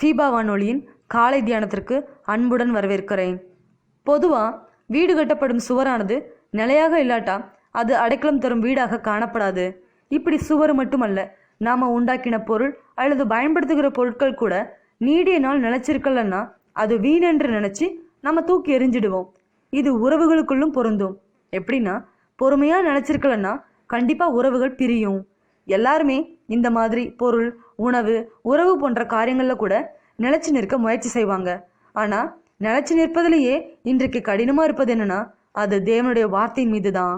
சீபா வானொலியின் காலை தியானத்திற்கு அன்புடன் வரவேற்கிறேன். பொதுவாக வீடு கட்டப்படும் சுவரானது நிலையாக இல்லாட்டா அது அடைக்கலம் தரும் வீடாக காணப்படாது. இப்படி சுவர் மட்டுமல்ல நாம் உண்டாக்கின பொருள் அல்லது பயன்படுத்துகிற பொருட்கள் கூட நீடிய நாள் நினைச்சிருக்கலன்னா அது வீணென்று நினச்சி நம்ம தூக்கி எரிஞ்சிடுவோம் இது உறவுகளுக்குள்ளும் பொருந்தும். எப்படின்னா பொறுமையாக நினச்சிருக்கலன்னா கண்டிப்பாக உறவுகள் பிரியும். எல்லாருமே இந்த மாதிரி பொருள் உணவு உறவு போன்ற காரியங்களில் கூட நிலச்சி நிற்க முயற்சி செய்வாங்க. ஆனால் நிலைச்சு நிற்பதிலேயே இன்றைக்கு கடினமாக இருப்பது என்னன்னா அது தேவனுடைய வார்த்தையின் மீது தான்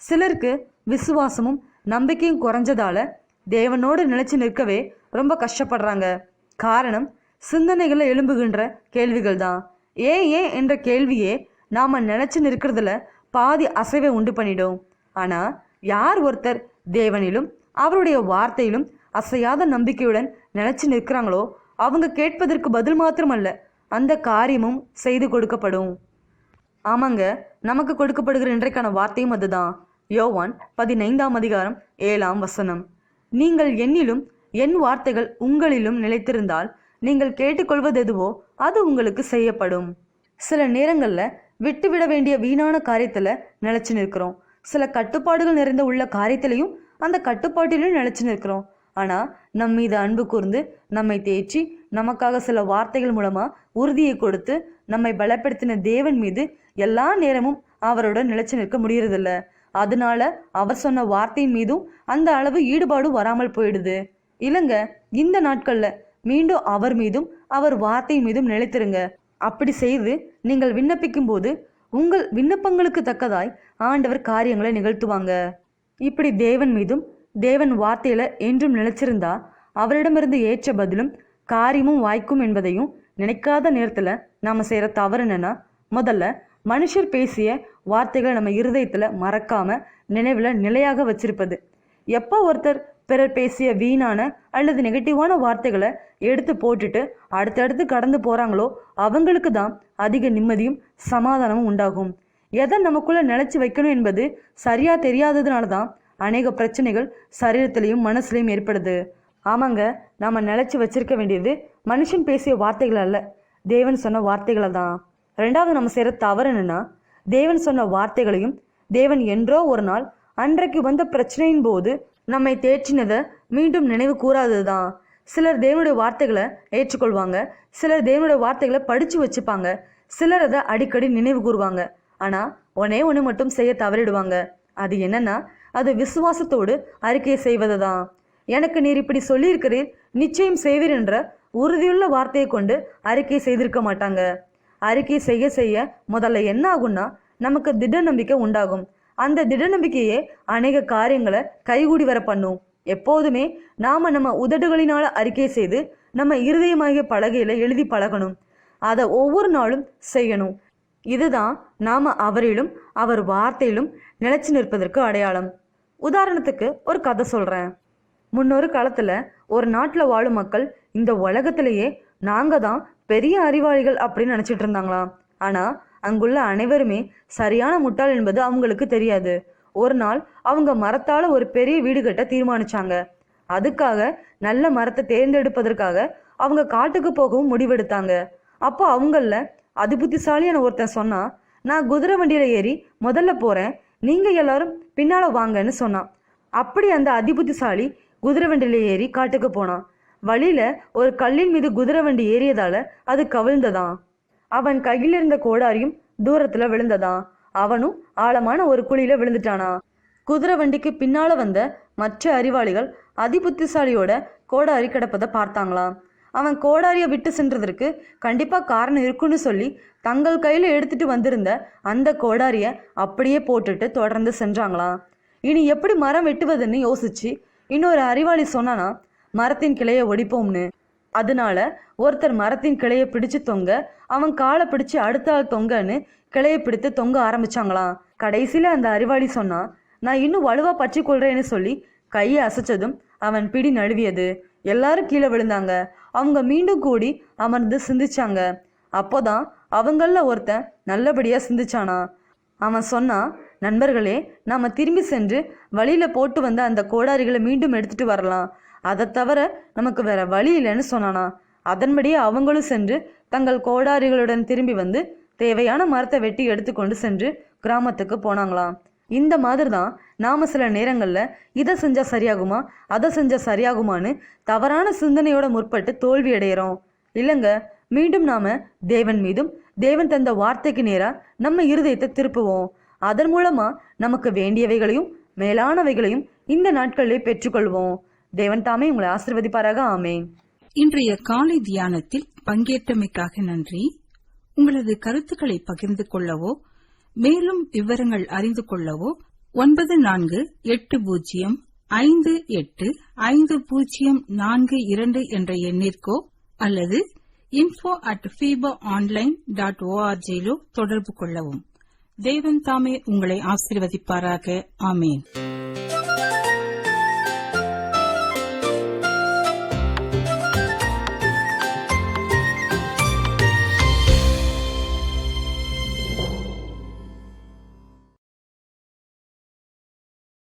சிலருக்கு விசுவாசமும் நம்பிக்கையும் குறைஞ்சதால தேவனோடு நிலைச்சு நிற்கவே ரொம்ப கஷ்டப்படுறாங்க. காரணம் சிந்தனைகளை எழும்புகின்ற கேள்விகள் தான் ஏன் ஏன் என்ற கேள்வியே நாம் நினச்சி நிற்கிறதுல பாதி அசைவை உண்டு பண்ணிடும். ஆனால் யார் ஒருத்தர் தேவனிலும் அவருடைய வார்த்தையிலும் அசையாத நம்பிக்கையுடன் நிலைச்சு நிற்கிறாங்களோ அவங்க கேட்பதற்கு பதில் மாத்திரமல்ல. அந்த காரியமும் செய்து கொடுக்கப்படும். ஆமாங்க நமக்கு கொடுக்கப்படுகிற இன்றைக்கான வார்த்தையும் அதுதான். யோவான் பதினைந்தாம் அதிகாரம் ஏழாம் வசனம். நீங்கள் என்னிலும் என் வார்த்தைகள் உங்களிலும் நிலைத்திருந்தால் நீங்கள் கேட்டுக்கொள்வது எதுவோ அது உங்களுக்கு செய்யப்படும். சில நேரங்களில் விட்டுவிட வேண்டிய வீணான காரியத்தில் நிலச்சி நிற்கிறோம். சில கட்டுப்பாடுகள் நிறைந்த உள்ள காரியத்திலையும் அந்த கட்டுப்பாட்டிலும் நிலைச்சு நிற்கிறோம். ஆனால் நம் மீது அன்பு கூர்ந்து நம்மை தேற்றி நமக்காக சில வார்த்தைகள் மூலமாக உறுதியை கொடுத்து நம்மை பலப்படுத்தின தேவன் மீது எல்லா நேரமும் அவருடன் நிலைச்சு நிற்க முடியறதில்ல. அதனால அவர் சொன்ன வார்த்தையின் மீதும் அந்த அளவு ஈடுபாடு வராமல் போயிடுது. இல்லைங்க இந்த நாட்கள்ல மீண்டும் அவர் மீதும் அவர் வார்த்தையின் மீதும் நிலைத்திருங்க. அப்படி செய்து நீங்கள் விண்ணப்பிக்கும் போது உங்கள் விண்ணப்பங்களுக்கு தக்கதாய் ஆண்டவர் காரியங்களை நிகழ்த்துவாங்க. இப்படி தேவன் மீதும் தேவன் வார்த்தையில என்றும் நிலைச்சிருந்தா அவரிடமிருந்து ஏற்ற பதிலும் காரியமும் வாய்க்கும் என்பதையும் நினைக்காத நேரத்தில் நாம் செய்கிற தவறு என்னன்னா முதல்ல மனுஷர் பேசிய வார்த்தைகளை நம்ம இருதயத்தில் மறக்காம நினைவில் நிலையாக வச்சிருப்பது. எப்போ ஒருத்தர் பிறர் பேசிய வீணான அல்லது நெகட்டிவான வார்த்தைகளை எடுத்து போட்டுட்டு அடுத்தடுத்து கடந்து போகிறாங்களோ அவங்களுக்கு தான் அதிக நிம்மதியும் சமாதானமும் உண்டாகும். எதை நமக்குள்ள நிலைச்சு வைக்கணும் என்பது சரியா தெரியாததுனால தான் அநேக பிரச்சனைகள் சரீரத்திலையும் மனசுலையும் ஏற்படுது. ஆமாங்க நாம நிலைச்சு வச்சிருக்க வேண்டியது மனுஷன் பேசிய வார்த்தைகள் அல்ல. தேவன் சொன்ன வார்த்தைகளை தான் ரெண்டாவது நம்ம செய்கிற தவறு என்னன்னா தேவன் சொன்ன வார்த்தைகளையும் தேவன் என்றோ ஒரு நாள் அன்றைக்கு வந்த பிரச்சனையின் போது நம்மை தேற்றினதை மீண்டும் நினைவு கூறாதது தான் சிலர் தேவனுடைய வார்த்தைகளை ஏற்றுக்கொள்வாங்க சிலர் தேவனுடைய வார்த்தைகளை படித்து வச்சுப்பாங்க சிலர் அதை அடிக்கடி நினைவு கூறுவாங்க. ஆனால் ஒன்னே ஒன்று மட்டும் செய்ய தவறிடுவாங்க. அது என்னன்னா அது விசுவாசத்தோடு அறிக்கை செய்வது தான் எனக்கு நீர் இப்படி சொல்லியிருக்கிறீர் நிச்சயம் செய்வீர் என்ற உறுதியுள்ள வார்த்தையை கொண்டு அறிக்கை செய்திருக்க மாட்டாங்க. அறிக்கை செய்ய செய்ய முதல்ல என்ன ஆகும்னா நமக்கு திட நம்பிக்கை உண்டாகும். அந்த திட நம்பிக்கையே அநேக காரியங்களை கைகூடி வர பண்ணும். எப்போதுமே நாம நம்ம உதடுகளினால அறிக்கை செய்து நம்ம இருதயமாகிய பலகையில எழுதி பழகணும். அதை ஒவ்வொரு நாளும் செய்யணும். இதுதான் நாம அவரிலும் அவர் வார்த்தையிலும் நிலைச்சு நிற்பதற்கு அடையாளம். உதாரணத்துக்கு ஒரு கதை சொல்றேன். முன்னொரு காலத்துல ஒரு நாட்டில் வாழும் மக்கள் இந்த உலகத்திலேயே நாங்க தான் பெரிய அறிவாளிகள் அப்படின்னு நினைச்சிட்டு இருந்தாங்களாம் ஆனா அங்குள்ள அனைவருமே சரியான முட்டாள் என்பது அவங்களுக்கு தெரியாது. ஒரு நாள் அவங்க மரத்தால ஒரு பெரிய வீடு கட்ட தீர்மானிச்சாங்க. அதுக்காக நல்ல மரத்தை தேர்ந்தெடுப்பதற்காக அவங்க காட்டுக்கு போகவும் முடிவெடுத்தாங்க. அப்போ அவங்கள அது புத்திசாலியான ஒருத்தன் சொன்னான் நான் குதிரை வண்டியில் ஏறி முதல்ல போகிறேன் நீங்கள் எல்லாரும் பின்னால் வாங்கன்னு சொன்னான். அப்படி அந்த அதிபுத்திசாலி குதிரை வண்டியில் ஏறி காட்டுக்கு போனான். வழியில ஒரு கல்லின் மீது குதிரை வண்டி ஏறியதால் அது கவிழ்ந்ததான் அவன் கையில் இருந்த கோடாரியும் தூரத்தில் விழுந்ததான் அவனும் ஆழமான ஒரு குழியில் விழுந்துட்டானா குதிரை வண்டிக்கு பின்னால் வந்த மற்ற அறிவாளிகள் அதிபுத்திசாலியோட கோடாரி கிடப்பதை பார்த்தாங்களாம். அவன் கோடாரியை விட்டு சென்றதற்கு கண்டிப்பாக காரணம் இருக்குன்னு சொல்லி தங்கள் கையில் எடுத்துட்டு வந்திருந்த அந்த கோடாரியை அப்படியே போட்டுட்டு தொடர்ந்து சென்றாங்களாம். இனி எப்படி மரம் வெட்டுவதுன்னு யோசிச்சு இன்னொரு அறிவாளி சொன்னானா மரத்தின் கிளையை ஒடிப்போம்னு. அதனால ஒருத்தர் மரத்தின் கிளையை பிடிச்சு தொங்க அவன் காலை பிடிச்சு அடுத்த ஆள் தொங்கன்னு கிளையை பிடித்து தொங்க ஆரம்பிச்சாங்களாம். கடைசியில அந்த அறிவாளி சொன்னா நான் இன்னும் வலுவா பற்றி கொள்றேன்னு சொல்லி கையை அசைச்சதும் அவன் பிடி நழுவியது. எல்லாரும் கீழே விழுந்தாங்க. அவங்க மீண்டும் கூடி அமர்ந்து சிந்திச்சாங்க. அப்போதான் அவங்களில் ஒருத்தன் நல்லபடியாக சிந்திச்சானா? அவன் சொன்னான் நண்பர்களே நாம் திரும்பி சென்று வழியில் போட்டு வந்த அந்த கோடாரிகளை மீண்டும் எடுத்துட்டு வரலாம். அதை தவிர நமக்கு வேற வழி இல்லைன்னு சொன்னானா? அதன்படியே அவங்களும் சென்று தங்கள் கோடாரிகளுடன் திரும்பி வந்து தேவையான மரத்தை வெட்டி எடுத்துக்கொண்டு சென்று கிராமத்துக்கு போனாங்களாம். இந்த மாதிரி தான் நாம் சில நேரங்களில் இதை செஞ்சால் சரியாகுமா அதை செஞ்சால் சரியாகுமான்னு தவறான சிந்தனையோட முற்பட்டு தோல்வி அடையிறோம். இல்லைங்க மீண்டும் நாம் தேவன் மீதும் தேவன் தந்த வார்த்தைக்கு நேராக நம்ம இருதயத்தை திருப்புவோம். அதன் மூலமாக நமக்கு வேண்டியவைகளையும் மேலானவைகளையும் இந்த நாட்களிலே பெற்றுக்கொள்வோம். தேவன் தாமே உங்களை ஆசிர்வதிப்பாராக. ஆமேன். இன்றைய காலை தியானத்தில் பங்கேற்றமைக்காக நன்றி. உங்களது கருத்துக்களை பகிர்ந்து கொள்ளவோ மேலும் விவரங்கள் அறிந்து கொள்ளவோ ஒன்பது நான்கு எட்டு பூஜ்ஜியம் ஐந்து எட்டு ஐந்து பூஜ்ஜியம் நான்கு இரண்டு என்ற எண்ணிற்கோ அல்லது info at FIBA online dot ஓஆர்ஜியிலோ தொடர்பு கொள்ளவும். தேவன் தாமே உங்களை ஆசீர்வதிப்பாராக. ஆமேன்.